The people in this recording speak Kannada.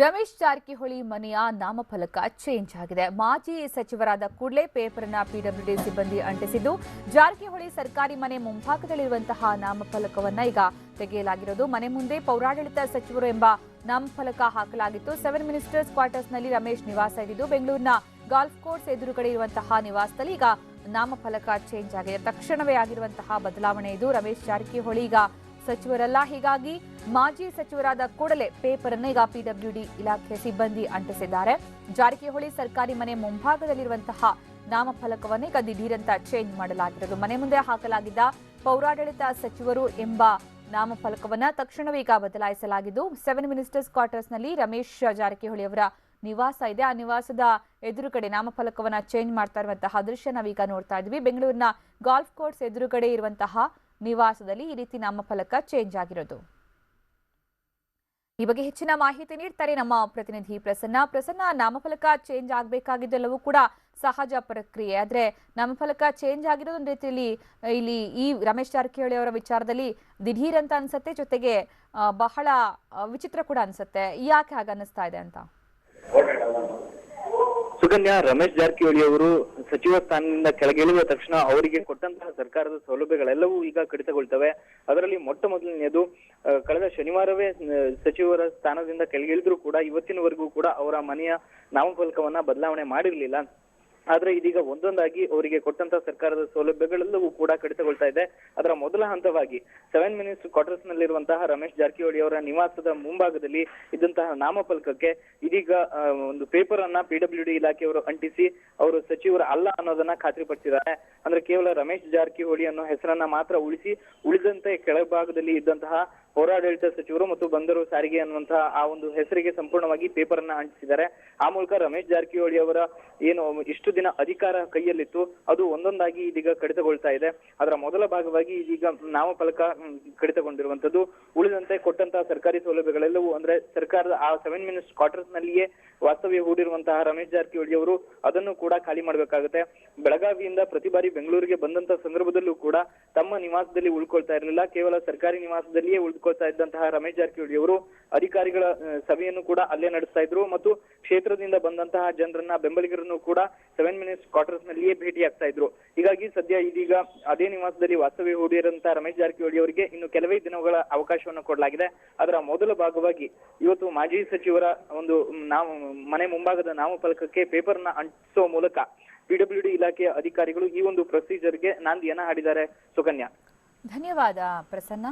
ರಮೇಶ್ ಜಾರಕಿಹೊಳಿ ಮನೆಯ ನಾಮಫಲಕ ಚೇಂಜ್ ಆಗಿದೆ. ಮಾಜಿ ಸಚಿವರಾದ ಕೂಡಲೇ ಪೇಪರ್ನ ಪಿಡಬ್ಲ್ಯೂಡಿ ಸಿಬ್ಬಂದಿ ಅಂಟಿಸಿದ್ದು, ಜಾರಕಿಹೊಳಿ ಸರ್ಕಾರಿ ಮನೆ ಮುಂಭಾಗದಲ್ಲಿರುವಂತಹ ನಾಮಫಲಕವನ್ನ ಈಗ ತೆಗೆಯಲಾಗಿರೋದು. ಮನೆ ಮುಂದೆ ಪೌರಾಡಳಿತ ಸಚಿವರು ಎಂಬ ನಾಮಫಲಕ ಹಾಕಲಾಗಿತ್ತು. ಸೆವೆನ್ ಮಿನಿಸ್ಟರ್ಸ್ ಕ್ವಾರ್ಟರ್ಸ್ನಲ್ಲಿ ರಮೇಶ್ ನಿವಾಸ ಇದ್ದಿದ್ದು, ಬೆಂಗಳೂರಿನ ಗಾಲ್ಫ್ ಕೋರ್ಸ್ ಎದುರುಗಡೆ ಇರುವಂತಹ ನಿವಾಸದಲ್ಲಿ ಈಗ ನಾಮಫಲಕ ಚೇಂಜ್ ಆಗಿದೆ. ತಕ್ಷಣವೇ ಆಗಿರುವಂತಹ ಬದಲಾವಣೆ ಇದು. ರಮೇಶ್ ಜಾರಕಿಹೊಳಿ ಈಗ ಸಚಿವರಲ್ಲ. ಹೀಗಾಗಿ ಮಾಜಿ ಸಚಿವರಾದ ಕೂಡಲೇ ಪೇಪರ್ ಅನ್ನು ಈಗ ಪಿಡಬ್ಲ್ಯೂಡಿ ಇಲಾಖೆ ಸಿಬ್ಬಂದಿ ಅಂಟಿಸಿದ್ದಾರೆ. ಜಾರಕಿಹೊಳಿ ಸರ್ಕಾರಿ ಮನೆ ಮುಂಭಾಗದಲ್ಲಿರುವಂತಹ ನಾಮಫಲಕವನ್ನು ಈಗ ದಿಢೀರಂತ ಚೇಂಜ್ ಮಾಡಲಾಗಿರೋದು. ಮನೆ ಮುಂದೆ ಹಾಕಲಾಗಿದ್ದ ಪೌರಾಡಳಿತ ಸಚಿವರು ಎಂಬ ನಾಮಫಲಕವನ್ನ ತಕ್ಷಣವೇ ಈಗ ಬದಲಾಯಿಸಲಾಗಿದ್ದು ಸೆವೆನ್ ಮಿನಿಸ್ಟರ್ಸ್ ಕ್ವಾರ್ಟರ್ಸ್ನಲ್ಲಿ ರಮೇಶ್ ಜಾರಕಿಹೊಳಿ ಅವರ ನಿವಾಸ ಇದೆ. ಆ ನಿವಾಸದ ಎದುರುಗಡೆ ನಾಮಫಲಕವನ್ನ ಚೇಂಜ್ ಮಾಡ್ತಾ ಇರುವಂತಹ ದೃಶ್ಯ ನಾವೀಗ ನೋಡ್ತಾ ಇದ್ವಿ ಬೆಂಗಳೂರಿನ ಗಾಲ್ಫ್ ಕೋರ್ಸ್ ಎದುರುಗಡೆ ಇರುವಂತಹ ನಿವಾಸದಲ್ಲಿ ಈ ರೀತಿ ನಾಮಫಲಕ ಚೇಂಜ್ ಆಗಿರೋದು. ಈ ಬಗ್ಗೆ ಹೆಚ್ಚಿನ ಮಾಹಿತಿ ನೀಡ್ತಾರೆ ನಮ್ಮ ಪ್ರತಿನಿಧಿ ಪ್ರಸನ್ನ. ಪ್ರಸನ್ನ ನಾಮಫಲಕ ಚೇಂಜ್ ಆಗಬೇಕಾಗಿದ್ದೆಲ್ಲವೂ ಕೂಡ ಸಹಜ ಪ್ರಕ್ರಿಯೆ. ಆದ್ರೆ ನಾಮಫಲಕ ಚೇಂಜ್ ಆಗಿರೋದು ಒಂದು ರೀತಿಯಲ್ಲಿ ಇಲ್ಲಿ ಈ ರಮೇಶ್ ಜಾರಕಿಹೊಳಿ ಅವರ ವಿಚಾರದಲ್ಲಿ ದಿಢೀರ್ ಅಂತ ಅನ್ಸತ್ತೆ. ಜೊತೆಗೆ ಬಹಳ ವಿಚಿತ್ರ ಕೂಡ ಅನ್ಸತ್ತೆ. ಯಾಕೆ ಹಾಗೆ ಅನ್ನಿಸ್ತಾ ಇದೆ ಅಂತ? ಸುಕನ್ಯಾ, ರಮೇಶ್ ಜಾರಕಿಹೊಳಿ ಅವರು ಸಚಿವ ಸ್ಥಾನದಿಂದ ಕೆಳಗಿಳಿದ ತಕ್ಷಣ ಅವರಿಗೆ ಕೊಟ್ಟಂತಹ ಸರ್ಕಾರದ ಸೌಲಭ್ಯಗಳೆಲ್ಲವೂ ಈಗ ಕಡಿತಗೊಳ್ತವೆ. ಅದರಲ್ಲಿ ಮೊಟ್ಟ ಮೊದಲನೆಯದು ಕಳೆದ ಶನಿವಾರವೇ ಸಚಿವರ ಸ್ಥಾನದಿಂದ ಕೆಳಗಿಳಿದ್ರು ಕೂಡ ಇವತ್ತಿನವರೆಗೂ ಕೂಡ ಅವರ ಮನೆಯ ನಾಮಫಲಕವನ್ನ ಬದಲಾವಣೆ ಮಾಡಿರ್ಲಿಲ್ಲ. ಆದ್ರೆ ಇದೀಗ ಒಂದೊಂದಾಗಿ ಅವರಿಗೆ ಕೊಟ್ಟಂತ ಸರ್ಕಾರದ ಸೌಲಭ್ಯಗಳೆಲ್ಲವೂ ಕೂಡ ಕಡಿತಗೊಳ್ತಾ ಇದೆ. ಅದರ ಮೊದಲ ಹಂತವಾಗಿ ಸೆವೆನ್ ಮಿನಿಟ್ಸ್ ಕ್ವಾರ್ಟರ್ಸ್ ನಲ್ಲಿರುವಂತಹ ರಮೇಶ್ ಜಾರಕಿಹೊಳಿ ಅವರ ನಿವಾಸದ ಮುಂಭಾಗದಲ್ಲಿ ಇದ್ದಂತಹ ನಾಮಫಲಕಕ್ಕೆ ಇದೀಗ ಒಂದು ಪೇಪರ್ ಅನ್ನ ಪಿಡಬ್ಲ್ಯೂಡಿ ಇಲಾಖೆಯವರು ಅಂಟಿಸಿ, ಅವರು ಸಚಿವರು ಅಲ್ಲ ಅನ್ನೋದನ್ನ ಖಾತ್ರಿಪಡಿಸಿದ್ದಾರೆ. ಅಂದ್ರೆ ಕೇವಲ ರಮೇಶ್ ಜಾರಕಿಹೊಳಿ ಅನ್ನೋ ಹೆಸರನ್ನ ಮಾತ್ರ ಉಳಿಸಿ, ಉಳಿದಂತೆ ಕೆಳಭಾಗದಲ್ಲಿ ಇದ್ದಂತಹ ಹೋರಾಡಳಿತ ಸಚಿವರು ಮತ್ತು ಬಂದರು ಸಾರಿಗೆ ಅನ್ನುವಂತಹ ಆ ಒಂದು ಹೆಸರಿಗೆ ಸಂಪೂರ್ಣವಾಗಿ ಪೇಪರ್ ಅನ್ನ ಅಂಟಿಸಿದ್ದಾರೆ. ಆ ಮೂಲಕ ರಮೇಶ್ ಜಾರಕಿಹೊಳಿ ಅವರ ಏನು ಇಷ್ಟು ದಿನ ಅಧಿಕಾರ ಕೈಯಲ್ಲಿತ್ತು, ಅದು ಒಂದೊಂದಾಗಿ ಇದೀಗ ಕಡಿತಗೊಳ್ತಾ ಇದೆ. ಅದರ ಮೊದಲ ಭಾಗವಾಗಿ ಇದೀಗ ನಾಮಫಲಕ ಕಡಿತಗೊಂಡಿರುವಂತದ್ದು ಉಳಿದಂತೆ ಕೊಟ್ಟಂತಹ ಸರ್ಕಾರಿ ಸೌಲಭ್ಯಗಳೆಲ್ಲವೂ ಅಂದ್ರೆ ಸರ್ಕಾರದ ಆ ಸೆವೆನ್ ಮಿನಿಟ್ಸ್ ಕ್ವಾರ್ಟರ್ಸ್ ನಲ್ಲಿಯೇ ವಾಸ್ತವ್ಯ ಹೂಡಿರುವಂತಹ ರಮೇಶ್ ಜಾರಕಿಹೊಳಿ ಅವರು ಅದನ್ನು ಕೂಡ ಖಾಲಿ ಮಾಡಬೇಕಾಗುತ್ತೆ. ಬೆಳಗಾವಿಯಿಂದ ಪ್ರತಿ ಬಾರಿ ಬೆಂಗಳೂರಿಗೆ ಬಂದಂತ ಸಂದರ್ಭದಲ್ಲೂ ಕೂಡ ತಮ್ಮ ನಿವಾಸದಲ್ಲಿ ಉಳ್ಕೊಳ್ತಾ ಇರಲಿಲ್ಲ. ಕೇವಲ ಸರ್ಕಾರಿ ನಿವಾಸದಲ್ಲಿಯೇ ಉಳ್ಕೊಳ್ತಾ ಇದ್ದಂತಹ ರಮೇಶ್ ಜಾರಕಿಹೊಳಿ ಅವರು ಅಧಿಕಾರಿಗಳ ಸಭೆಯನ್ನು ಕೂಡ ಅಲ್ಲೇ ನಡೆಸ್ತಾ ಇದ್ರು ಮತ್ತು ಕ್ಷೇತ್ರದಿಂದ ಬಂದಂತಹ ಜನರನ್ನ, ಬೆಂಬಲಿಗರನ್ನು ಕೂಡ ಸೆವೆನ್ ಮಿನಿಟ್ಸ್ ಕ್ವಾರ್ಟರ್ಸ್ ನಲ್ಲಿಯೇ ಭೇಟಿ ಆಗ್ತಾ ಇದ್ರು. ಹೀಗಾಗಿ ಸದ್ಯ ಇದೀಗ ಅದೇ ನಿವಾಸದಲ್ಲಿ ವಾಸ್ತವ್ಯ ಹೂಡಿರಂತಹ ರಮೇಶ್ ಜಾರಕಿಹೊಳಿ ಅವರಿಗೆ ಇನ್ನು ಕೆಲವೇ ದಿನಗಳ ಅವಕಾಶವನ್ನು ಕೊಡಲಾಗಿದೆ. ಅದರ ಮೊದಲ ಭಾಗವಾಗಿ ಇವತ್ತು ಮಾಜಿ ಸಚಿವರ ಒಂದು ನಾವು, ಮನೆ ಮುಂಭಾಗದ ನಾಮಫಲಕಕ್ಕೆ ಪೇಪರ್ನ ಅಂಟಿಸುವ ಮೂಲಕ ಪಿಡಬ್ಲ್ಯೂಡಿ ಇಲಾಖೆಯ ಅಧಿಕಾರಿಗಳು ಈ ಒಂದು ಪ್ರೊಸೀಜರ್ಗೆ ನಾಂದಿಯನ್ನ ಹಾಡಿದ್ದಾರೆ. ಸುಕನ್ಯಾ. ಧನ್ಯವಾದ ಪ್ರಸನ್ನ.